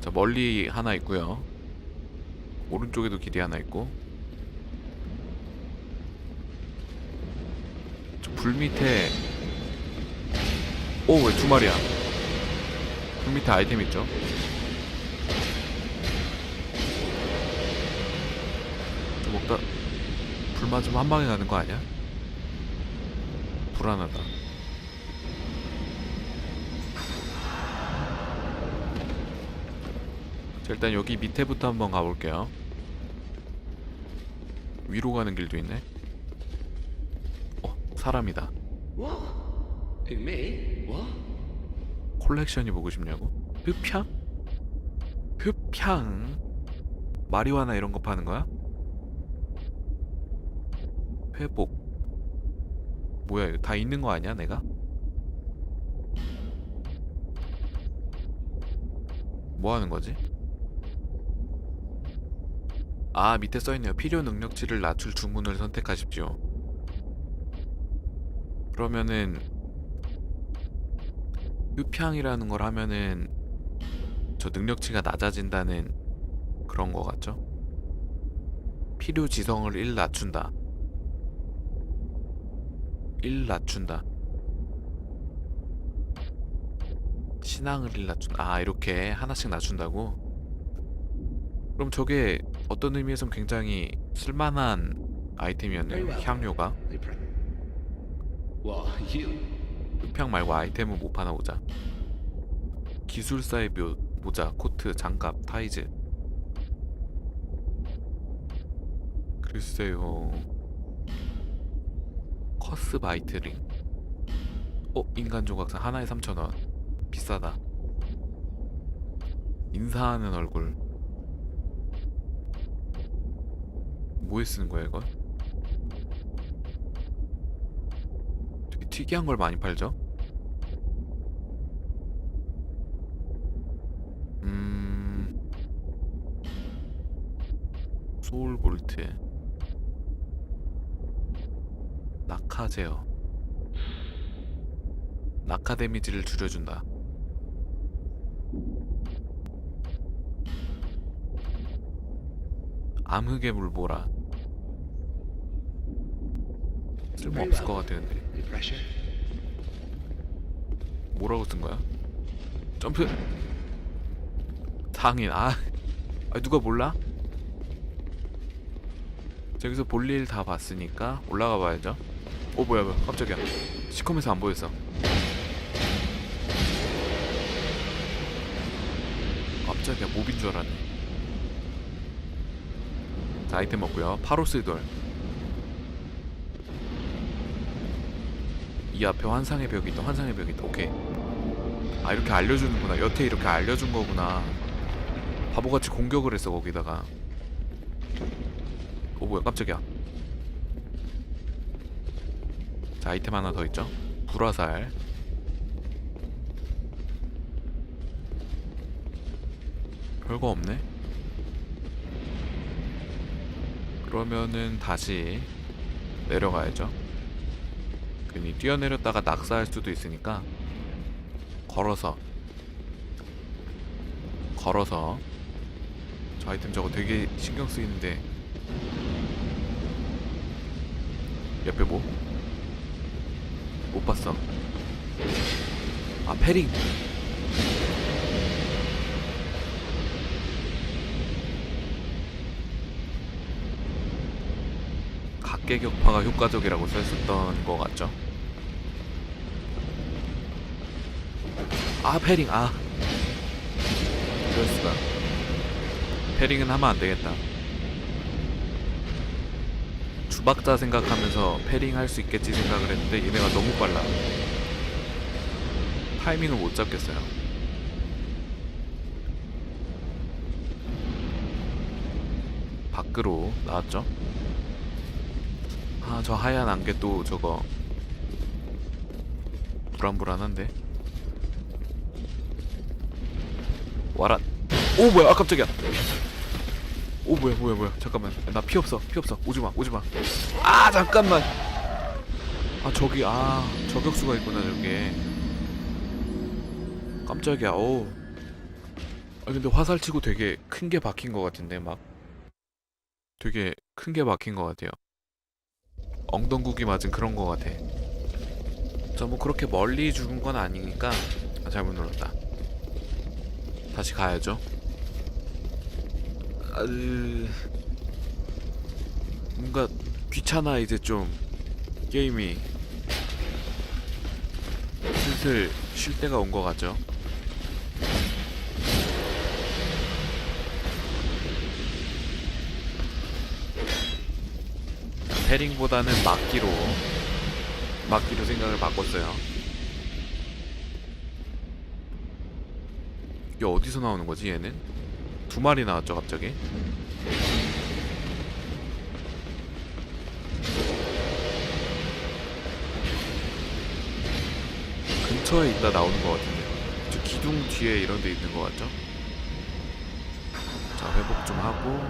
자 멀리 하나 있고요. 오른쪽에도 길이 하나 있고. 저 불 밑에 오 왜 두 마리야? 불 밑에 아이템 있죠? 저 먹다. 불 맞으면 한 방에 가는 거 아니야? 불안하다 일단 여기 밑에부터 한번 가볼게요. 위로 가는 길도 있네. 어, 사람이다. 콜렉션이 보고 싶냐고? 흡향? 흡향? 마리화나 이런 거 파는 거야? 회복. 뭐야, 이거 다 있는 거 아니야, 내가? 뭐 하는 거지? 아, 밑에 써있네요. 필요 능력치를 낮출 주문을 선택하십시오. 그러면은 흡향이라는 걸 하면은 저 능력치가 낮아진다는 그런 거 같죠? 필요 지성을 1 낮춘다. 1 낮춘다. 신앙을 1 낮춘다. 아, 이렇게 하나씩 낮춘다고? 그럼 저게 어떤 의미에선 굉장히 쓸만한 아이템이었네요. 향료가. 흡향 말고 아이템은 못 파나 보자. 기술사의 묘, 모자, 코트, 장갑, 타이즈. 글쎄요. 커스 바이트링. 어, 인간 조각상 하나에 3,000원. 비싸다. 인사하는 얼굴. 뭐에 쓰는 거야, 이건? 되게 특이한 걸 많이 팔죠? 음... 소울 볼트 낙하 제어 낙하 데미지를 줄여준다 암흑의 물보라 쓸모 없을 것 같아 근데. Any pressure? 뭐라고 쓴 거야? 점프! 상인 아, 아 누가 몰라? 저기서 볼일 다 봤으니까 올라가 봐야죠. 어 뭐야 뭐야. 깜짝이야. 시커면서 안 보였어. 깜짝이야. 몹인 줄 알았네. 자 아이템 먹고요. 파로스 돌 이 앞에 환상의 벽이 있다 환상의 벽이 있다. 오케이. 아 이렇게 알려주는구나. 여태 이렇게 알려준 거구나. 바보같이 공격을 했어 거기다가. 오 뭐야 깜짝이야. 자 아이템 하나 더 있죠? 불화살. 별거 없네. 그러면은 다시 내려가야죠 괜히 뛰어내렸다가 낙사할 수도 있으니까 걸어서 걸어서. 저 아이템 저거 되게 신경 쓰이는데. 옆에 뭐? 못 봤어. 아 패링 각계격파가 효과적이라고 썼었던 거 같죠? 아 패링. 아. 이럴 수가. 패링은 하면 안 되겠다. 주박자 생각하면서 패링 할 수 있겠지 생각을 했는데 얘네가 너무 빨라. 타이밍을 못 잡겠어요. 밖으로 나왔죠 아 저 하얀 안개 또 저거 불안불안한데. 와라. 오 뭐야? 아 깜짝이야. 오 뭐야 뭐야 뭐야? 잠깐만. 나 피 없어 피 없어. 오지마 오지마. 아 잠깐만. 아 저기 아 저격수가 있구나 저게. 깜짝이야. 오. 아, 아 근데 화살치고 되게 큰 게 박힌 것 같은데 막. 되게 큰 게 박힌 것 같아요. 엉덩국이 맞은 그런 것 같아. 저뭐 그렇게 멀리 죽은 건 아니니까 아, 잘못 눌렀다. 다시 가야죠. 아, 으... 뭔가 귀찮아 이제 좀 게임이 슬슬 쉴 때가 온 것 같죠. 패링보다는 막기로 막기로 생각을 바꿨어요. 이게 어디서 나오는 거지 얘는? 두 마리 나왔죠 갑자기? 근처에 있다 나오는 것 같은데 저 기둥 뒤에 이런 데 있는 것 같죠? 자 회복 좀 하고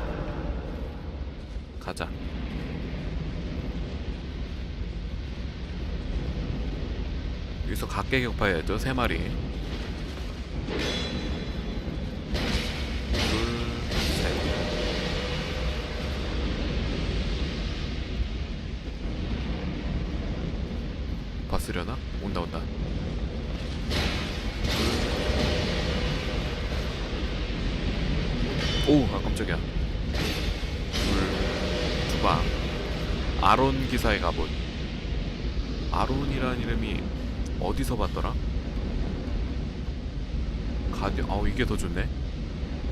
가자 여기서 각계 격 파해야죠 세 마리 봤으려나? 온다 온다 오, 아 깜짝이야. 둘, 두방. 아론 기사의 갑옷. 아론이라는 이름이 어디서 봤더라? 가디, 아우 이게 더 좋네.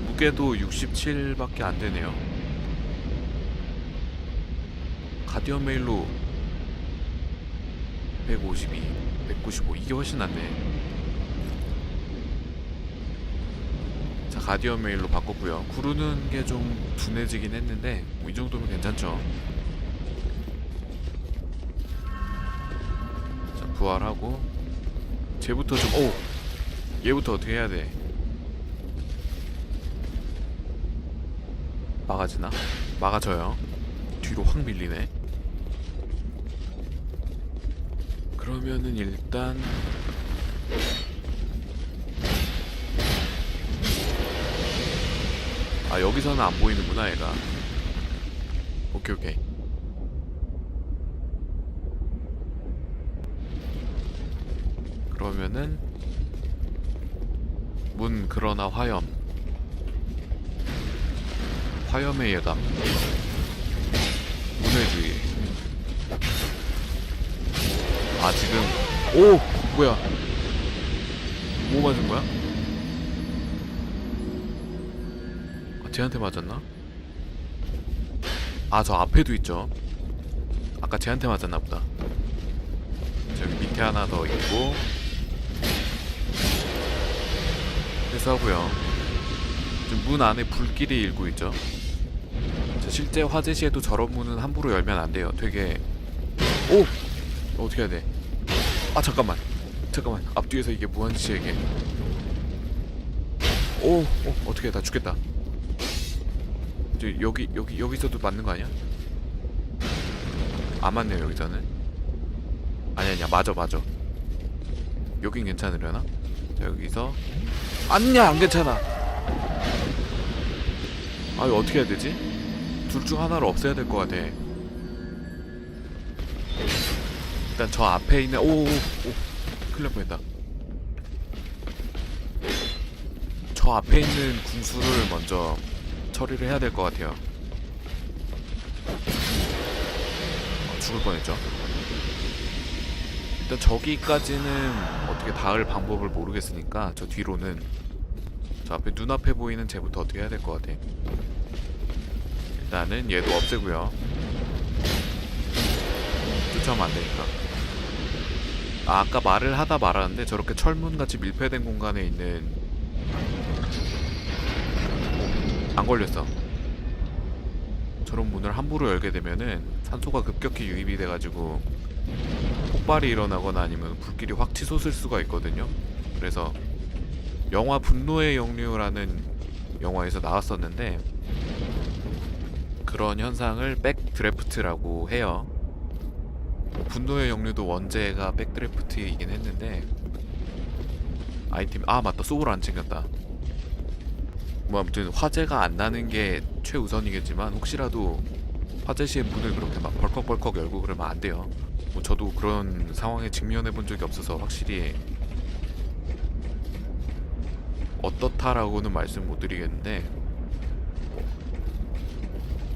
무게도 67밖에 안 되네요. 가디언 메일로 152, 195 이게 훨씬 낫네. 자 가디언 메일로 바꿨고요 구르는 게 좀 둔해지긴 했는데 뭐 이 정도면 괜찮죠 자 부활하고 쟤부터 좀 오! 얘부터 어떻게 해야 돼? 막아지나? 막아져요. 뒤로 확 밀리네. 그러면은 일단 아 여기서는 안 보이는구나 얘가. 오케이 오케이 그러면은 문 그러나 화염. 화염의 예감. 문의 주의. 아 지금. 오! 뭐야? 뭐 맞은 거야? 아, 쟤한테 맞았나? 아 저 앞에도 있죠. 아까 쟤한테 맞았나 보다. 저기 밑에 하나 더 있고 그래서 하고요 지금 문 안에 불길이 일고 있죠 자, 실제 화재 시에도 저런 문은 함부로 열면 안 돼요 되게 오! 어떻게 해야 돼? 아 잠깐만 잠깐만 앞뒤에서 이게 무한지체 이게 오! 오 어떻게 해? 나 죽겠다 저 여기 여기 여기서도 맞는 거 아니야? 안 맞네요 여기서는 아니 아니야 맞아 맞아 여긴 괜찮으려나? 자 여기서 아니야 안 괜찮아. 아 이거 어떻게 해야 되지? 둘 중 하나를 없애야 될 것 같아. 일단 저 앞에 있는 오오오 큰일 날 뻔했다. 저 앞에 있는 궁수를 먼저 처리를 해야 될 것 같아요. 어, 죽을 뻔했죠 일단 저기까지는 어떻게 닿을 방법을 모르겠으니까 저 뒤로는 저 앞에 눈앞에 보이는 쟤부터 어떻게 해야 될 것 같아 일단은 얘도 없애고요. 쫓아오면 안 되니까. 아, 아까 말을 하다 말았는데 저렇게 철문같이 밀폐된 공간에 있는 안 걸렸어. 저런 문을 함부로 열게 되면은 산소가 급격히 유입이 돼가지고 폭발이 일어나거나 아니면 불길이 확 치솟을 수가 있거든요. 그래서 영화 분노의 영류라는 영화에서 나왔었는데 그런 현상을 백드래프트라고 해요. 분노의 영류도 원제가 백드래프트이긴 했는데 아이템 아 맞다. 소울 안 챙겼다. 뭐 아무튼 화재가 안 나는 게 최우선이겠지만 혹시라도 화재 시에 문을 그렇게 막 벌컥벌컥 열고 그러면 안 돼요. 뭐 저도 그런 상황에 직면해 본 적이 없어서 확실히 어떻다라고는 말씀 못 드리겠는데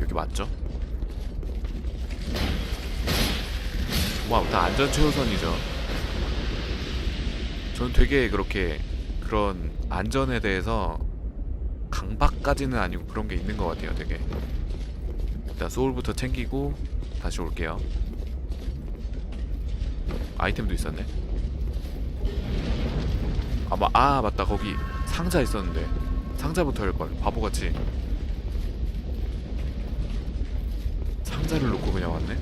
여기 맞죠? 뭐 아무튼 안전 최우선이죠. 저는 되게 그렇게 그런 안전에 대해서 강박까지는 아니고 그런 게 있는 것 같아요. 되게 일단 소울부터 챙기고 다시 올게요. 아이템도 있었네. 아마 아 맞다 거기 상자 있었는데 상자부터 할걸 바보같이 상자를 놓고 그냥 왔네.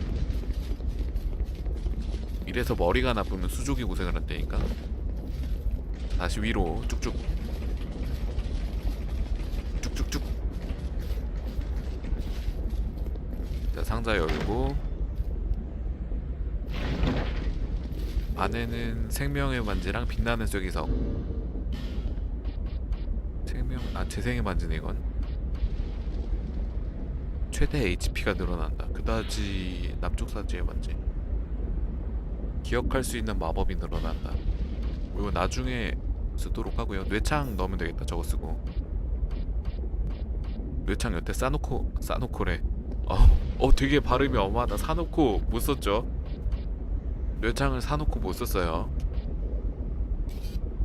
이래서 머리가 나쁘면 수족이 고생을 한다니까. 다시 위로 쭉쭉 자 상자 열고 안에는 생명의 반지랑 빛나는 쇠기석. 생명 아 재생의 반지네 이건. 최대 HP가 늘어난다. 그다지 남쪽 사지의 반지. 기억할 수 있는 마법이 늘어난다. 이거 나중에 쓰도록 하고요. 뇌창 넣으면 되겠다 저거 쓰고. 뇌창 여태 싸놓고 싸놓고래. 어, 어 되게 발음이 엄하다. 사놓고 못 썼죠? 뇌창을 사놓고 못 썼어요.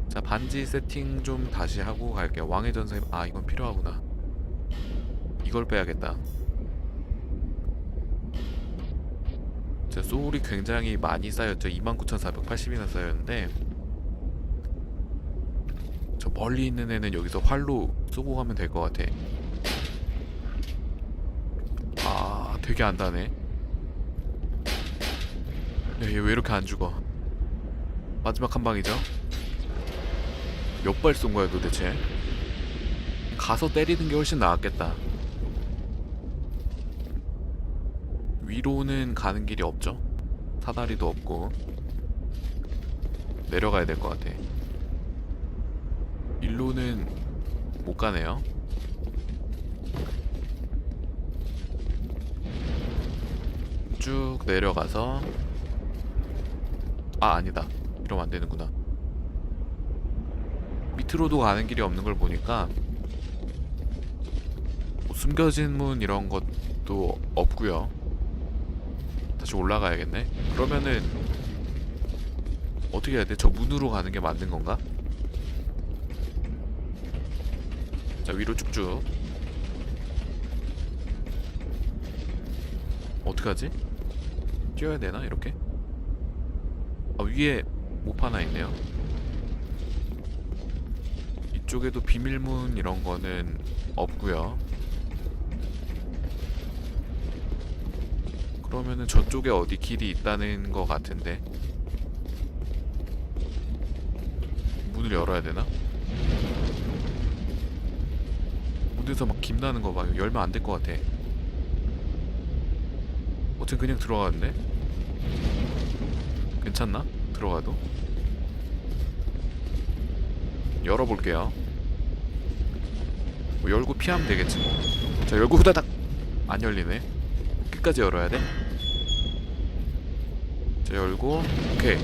자 반지 세팅 좀 다시 하고 갈게요. 왕의 전세 아 이건 필요하구나. 이걸 빼야겠다. 제 소울이 굉장히 많이 쌓였죠. 29,480이나 쌓였는데 저 멀리 있는 애는 여기서 활로 쏘고 가면 될 것 같아 아 되게 안다네. 야, 얘 왜 이렇게 안 죽어? 마지막 한 방이죠? 몇 발 쏜 거야 도대체? 가서 때리는 게 훨씬 나았겠다. 위로는 가는 길이 없죠? 사다리도 없고. 내려가야 될 것 같아. 일로는 못 가네요 쭉 내려가서 아 아니다 이러면 안 되는구나 밑으로도 가는 길이 없는 걸 보니까 뭐 숨겨진 문 이런 것도 없고요 다시 올라가야겠네 그러면은 어떻게 해야 돼? 저 문으로 가는 게 맞는 건가? 자 위로 쭉쭉 어떡하지? 뛰어야 되나 이렇게? 아 위에 못 하나 있네요. 이쪽에도 비밀문 이런 거는 없고요. 그러면은 저쪽에 어디 길이 있다는 거 같은데? 문을 열어야 되나? 문에서 막 김나는 거 봐요. 열면 안 될 것 같아 어쨌든 그냥 들어가는데? 괜찮나? 들어가도? 열어볼게요 뭐 열고 피하면 되겠지 뭐자 열고 후다닥 안 열리네 끝까지 열어야 돼? 자 열고 오케이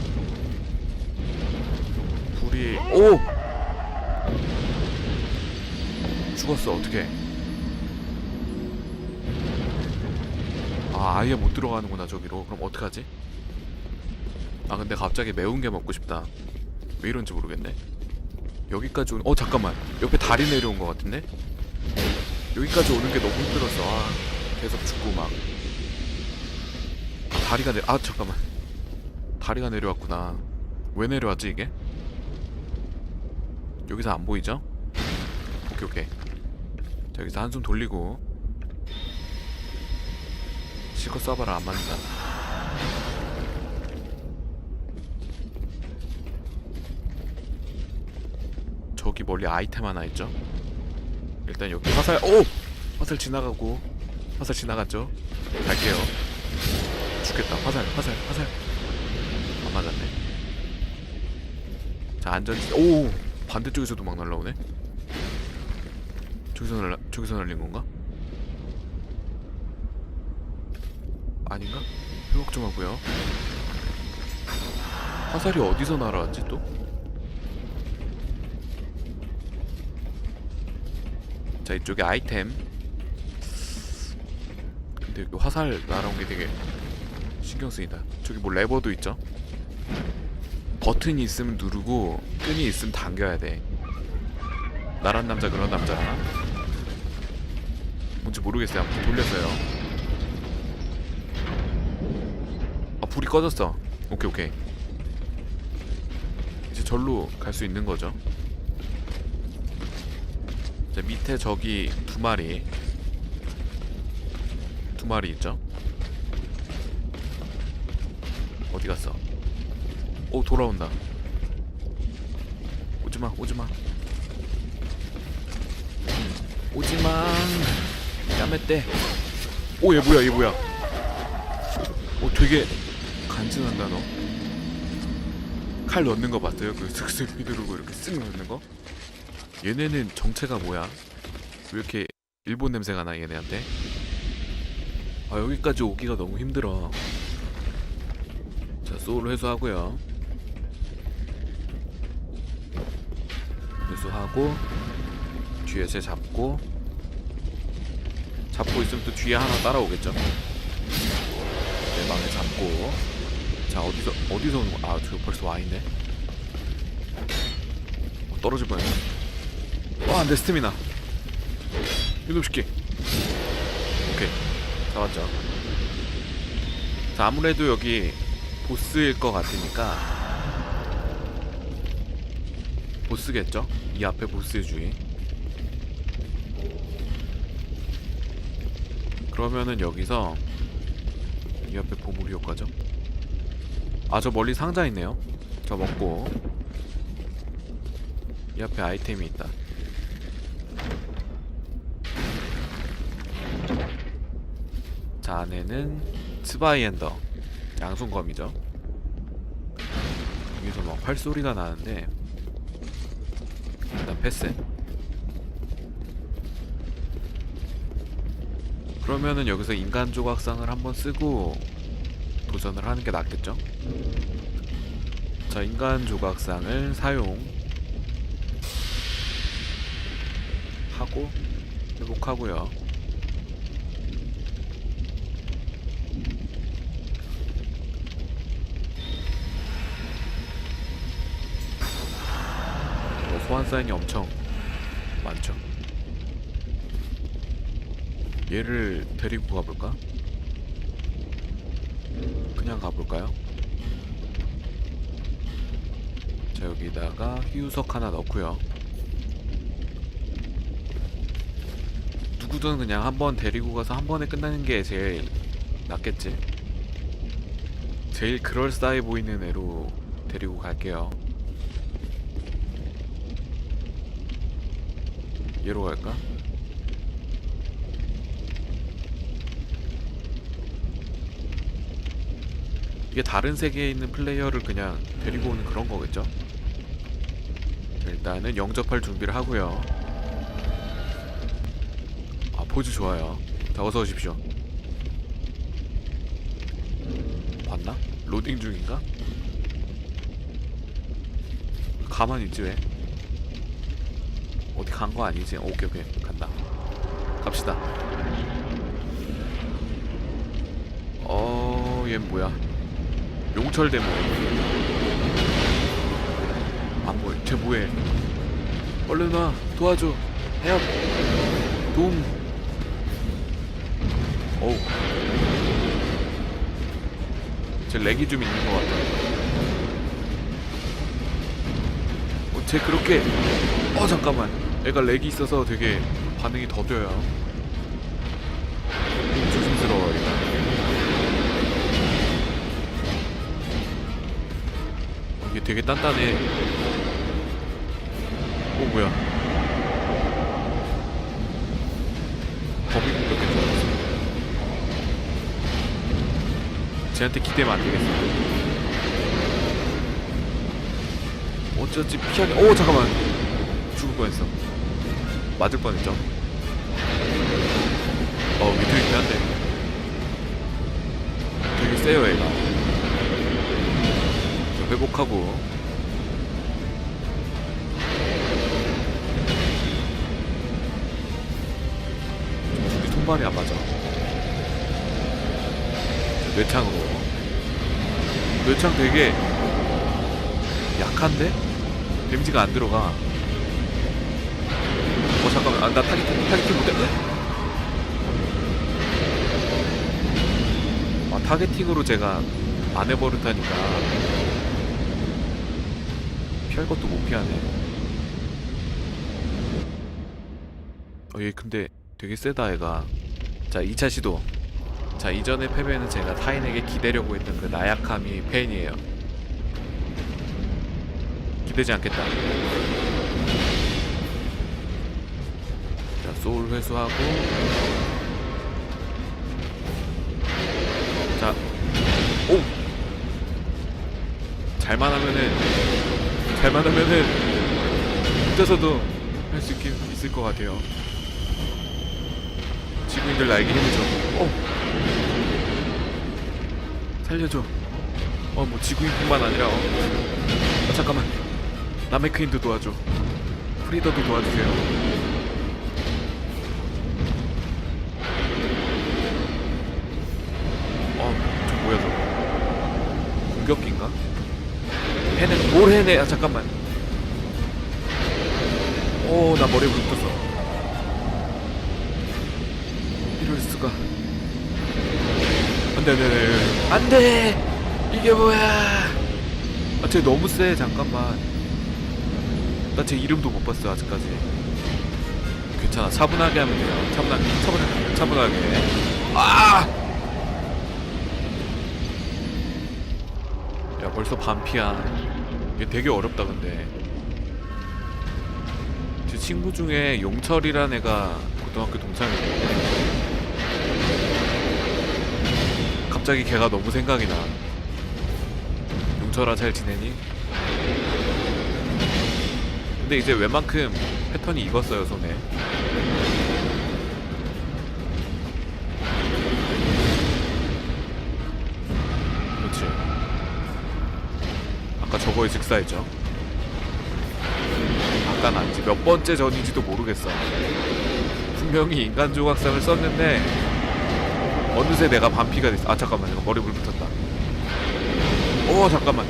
불이 오! 죽었어 어떻게 아 아예 못 들어가는구나 저기로. 그럼 어떡하지? 아 근데 갑자기 매운 게 먹고 싶다. 왜 이런지 모르겠네. 여기까지 오는 어 잠깐만. 옆에 다리 내려온 것 같은데? 여기까지 오는 게 너무 힘들었어 아 계속 죽고 막. 아, 다리가 내아 잠깐만. 다리가 내려왔구나. 왜 내려왔지 이게? 여기서 안 보이죠? 오케이 오케이. 자 여기서 한숨 돌리고 실컷 쏴봐라 안 맞는다 저기 멀리 아이템 하나 있죠? 일단 여기 화살 오! 화살 지나가고 화살 지나갔죠? 갈게요. 죽겠다. 화살 화살 화살. 안 맞았네. 자 안전 오! 반대쪽에서도 막 날라오네? 저기서 날라 저기서 날린 건가? 아닌가? 회복 좀 하고요. 화살이 어디서 날아왔지 또? 자 이쪽에 아이템. 근데 여기 화살 날아온 게 되게 신경 쓰인다. 저기 뭐 레버도 있죠? 버튼이 있으면 누르고 끈이 있으면 당겨야 돼. 나란 남자 그런 남자라. 뭔지 모르겠어요. 아무튼 돌렸어요. 아 불이 꺼졌어. 오케이 오케이. 이제 절로 갈 수 있는 거죠. 자 밑에 저기 두 마리 두 마리 있죠. 어디 갔어? 오 돌아온다. 오지마 오지마. 오지마. 야매떼. 오얘 뭐야 얘 뭐야? 오 되게 간지난다 너. 칼 넣는 거 봤어요? 그 슥슥 휘두르고 이렇게 쓱 넣는 거? 얘네는 정체가 뭐야? 왜 이렇게 일본 냄새가 나 얘네한테? 아 여기까지 오기가 너무 힘들어. 자 소울 회수하고요. 회수하고 뒤에 쟤 잡고 잡고 있으면 또 뒤에 하나 따라오겠죠. 내 방에 잡고 자 어디서 어디서 오는 거? 아저 벌써 와 있네. 어, 떨어질 뻔했네. 와내 스태미나. 이놈 새끼. 오케이 잡았죠. 자 아무래도 여기 보스일 것 같으니까 보스겠죠? 이 앞에 보스 주의. 그러면은 여기서 이 앞에 보물이 효과죠? 아 저 멀리 상자 있네요. 저 먹고 이 앞에 아이템이 있다. 자 안에는 스바이엔더 양손검이죠. 여기서 막 활소리가 나는데 일단 패스. 그러면은 여기서 인간 조각상을 한번 쓰고 도전을 하는 게 낫겠죠? 자, 인간 조각상을 사용 하고 회복하고요. 어, 소환 사인이 엄청 많죠. 얘를 데리고 가볼까? 그냥 가볼까요? 자 여기다가 휴석 하나 넣고요 누구든 그냥 한 번 데리고 가서 한 번에 끝나는 게 제일 낫겠지 제일 그럴싸해 보이는 애로 데리고 갈게요 얘로 갈까? 이게 다른 세계에 있는 플레이어를 그냥 데리고 오는 그런 거겠죠? 일단은 영접할 준비를 하고요. 아 포즈 좋아요. 자 어서 오십시오. 봤나? 로딩 중인가? 가만히 있지 왜? 어디 간 거 아니지? 오케이 오케이 간다. 갑시다. 어, 얘 뭐야? 용철 데모. 안 보여. 쟤 뭐해? 얼른 와 도와줘. 헤업. 도움. 어우. 쟤 렉이 좀 있는 것 같아. 어, 쟤 그렇게. 어 잠깐만. 애가 렉이 있어서 되게 반응이 더뎌요. 조심스러워. 얘가. 이게 되게 단단해. 오 뭐야? 범위 공격해 줄 알았어. 쟤한테 기대면 안 되겠어. 어쩌지 피하게. 오 잠깐만. 죽을 뻔했어. 맞을 뻔했죠. 어 위태위태한데 되게 세요 얘가 자, 회복하고. 둘이 손발이 안 맞아. 자, 뇌창으로. 뇌창 되게 약한데? 데미지가 안 들어가. 어 잠깐만. 아, 나 타겟팅 타겟팅 못해. 아 타겟팅으로 제가 안 해버릇하니까 피할 것도 못 피하네. 어 얘 근데 되게 세다 얘가. 자 2차 시도. 자 이전의 패배는 제가 타인에게 기대려고 했던 그 나약함이 페인이에요. 기대지 않겠다. 자 소울 회수하고. 자 오! 잘만 하면은 잘만 하면은 혼자서도 할 수 있긴 있을 것 같아요. 지구인들 나에게 힘을 줘. 어! 살려줘. 어 뭐 지구인뿐만 아니라 어. 아, 잠깐만. 나메크인도 도와줘. 프리더도 도와주세요 해내 뭘 해내 아 잠깐만. 오 나 머리에 물 떴어 이럴 수가. 안돼 안돼 안돼. 이게 뭐야? 아쟤 너무 세 잠깐만. 나제 이름도 못 봤어 아직까지. 괜찮아. 차분하게 하면 돼요. 차분하게 차분하게 차분하게. 아! 야 벌써 반피야 이게 되게 어렵다 근데. 제 친구 중에 용철이란 애가 고등학교 동창이거든요 갑자기 걔가 너무 생각이 나. 용철아 잘 지내니? 근데 이제 웬만큼 패턴이 익었어요 손에 저거에 직사했죠. 아까는 아니지 몇 번째 전인지도 모르겠어. 분명히 인간 조각상을 썼는데 어느새 내가 반피가 됐어 아 잠깐만 내가 머리 물 붙었다. 오 잠깐만.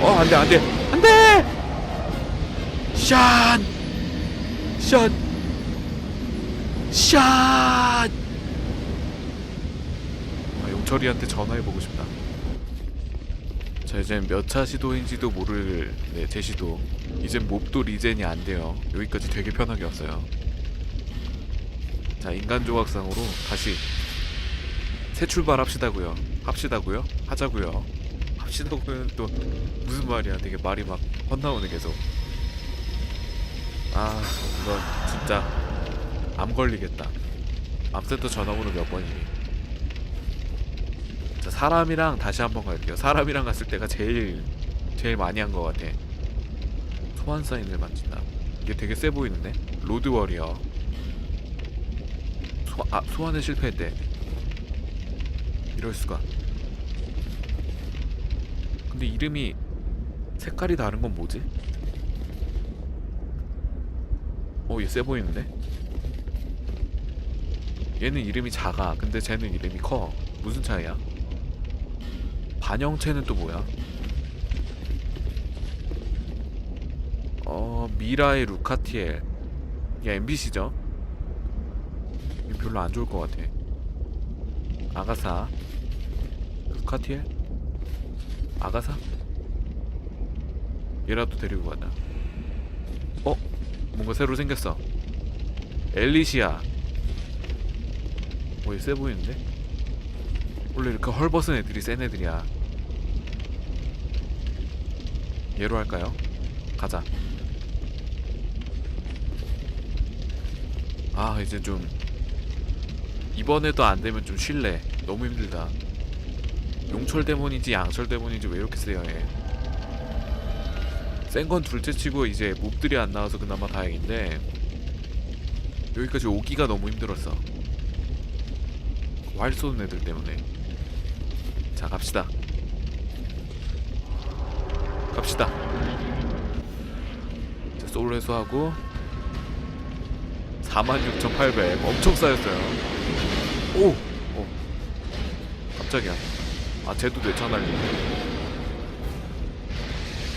어 안돼 안돼. 안돼! 샷! 샷! 샷! 아 용철이한테 전화해보고 싶다 자 이제 몇차 시도인지도 모를 네, 제 시도. 이젠 몹도 리젠이 안 돼요. 여기까지 되게 편하게 왔어요. 자 인간 조각상으로 다시 새 출발합시다고요. 합시다고요? 하자고요. 합시다고요 또 무슨 말이야. 되게 말이 막 헛나오네 계속. 아 이거 진짜 암 걸리겠다. 암센터 전화번호 몇 번이니? 자 사람이랑 다시 한번 갈게요 사람이랑 갔을 때가 제일 제일 많이 한 것 같아 소환 사인을 만진다 이게 되게 세 보이는데 로드 워리어 소, 아 소환에 실패했대 이럴 수가 근데 이름이 색깔이 다른 건 뭐지? 어, 얘 세 보이는데? 얘는 이름이 작아. 근데 쟤는 이름이 커. 무슨 차이야? 반영체는 또 뭐야? 어, 미라의 루카티엘. 얘 MBC죠? 얘 별로 안 좋을 것 같아. 아가사. 루카티엘? 아가사? 얘라도 데리고 가자. 어? 뭔가 새로 생겼어. 엘리시아. 뭐, 얘 세 보이는데? 원래 이렇게 헐벗은 애들이 센 애들이야. 얘로 할까요? 가자. 아, 이제 좀 이번에도 안 되면 좀 쉴래. 너무 힘들다. 용철 데몬인지 양철 데몬인지 왜 이렇게 세요, 얘? 센 건 둘째치고 이제 몹들이 안 나와서 그나마 다행인데 여기까지 오기가 너무 힘들었어 활 쏘는 애들 때문에 자 갑시다 갑시다. 자 솔로 회수하고 46,800 엄청 쌓였어요. 오! 오 깜짝이야. 아 쟤도 뇌창 날리네.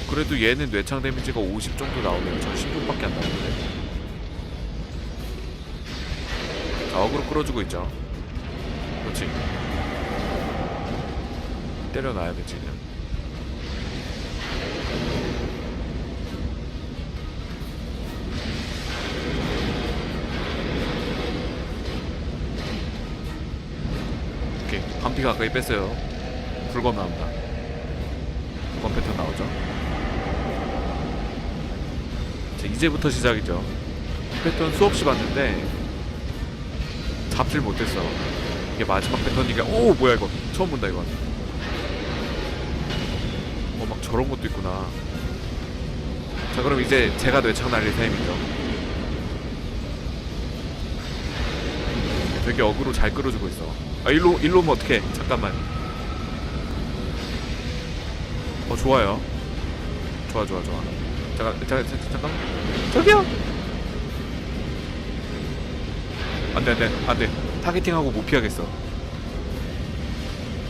그래도 얘는 뇌창 데미지가 50 정도 나오네요 전 16밖에 안 나오는데 자 어그로 끌어주고 있죠. 그렇지. 때려놔야 되지 그냥 가까이 뺐어요. 불검 나온다 불검 패턴 나오죠? 자 이제부터 시작이죠. 이 패턴 수없이 봤는데 잡질 못했어. 이게 마지막 패턴이니까 오 뭐야 이거. 처음 본다 이건. 어막 저런 것도 있구나. 자 그럼 이제 제가 뇌창 날릴 타임이죠. 되게 어그로 잘 끌어주고 있어 아 일로 일로 오면 어떡해. 잠깐만. 어 좋아요. 좋아 좋아 좋아. 잠깐 잠깐 잠깐 저기요! 안돼 안돼 안돼. 타겟팅하고 못 피하겠어.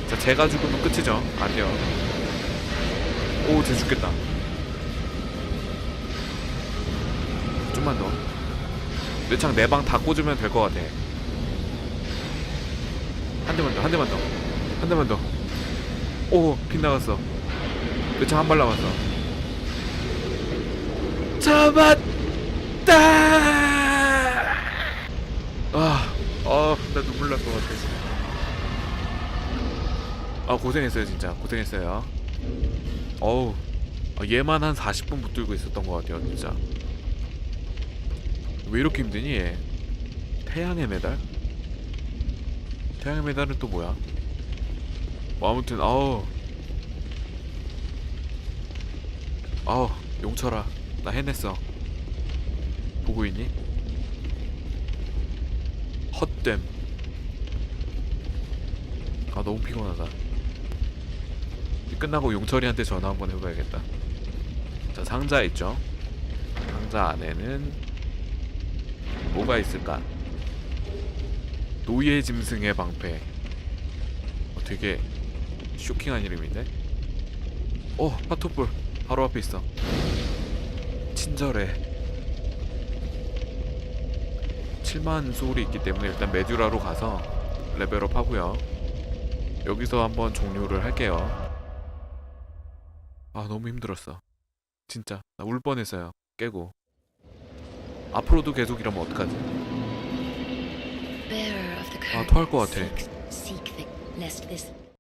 자 제가 죽으면 끝이죠. 안돼요. 오쟤 죽겠다. 좀만 더. 네방다 꽂으면 될 것 같아 한 대만 더 한 대만 더 한 대만 더 오 빗나갔어 뇌창 한발 남았어 잡았다 아, 아, 나 눈물 날 것 같아. 아, 고생했어요, 진짜. 고생했어요. 어우, 아, 얘만 한 40분 붙들고 있었던 것 같아요, 진짜. 왜 이렇게 힘드니, 얘? 태양의 메달? 태양의 메달은 또 뭐야? 뭐, 아무튼, 아우. 아우, 용철아. 나 해냈어. 보고 있니? 헛됨 아 너무 피곤하다 이 끝나고 용철이한테 전화 한번 해봐야겠다 자 상자 있죠 상자 안에는 뭐가 있을까 노예 짐승의 방패 어, 되게 쇼킹한 이름인데 어 파토볼 바로 앞에 있어 친절해 7만 소울이 있기 때문에 일단 메듀라로 가서 레벨업 하고요. 여기서 한번 종료를 할게요. 아 너무 힘들었어. 진짜 나 울 뻔했어요. 깨고. 앞으로도 계속 이러면 어떡하지? 아, 토할 것 같아.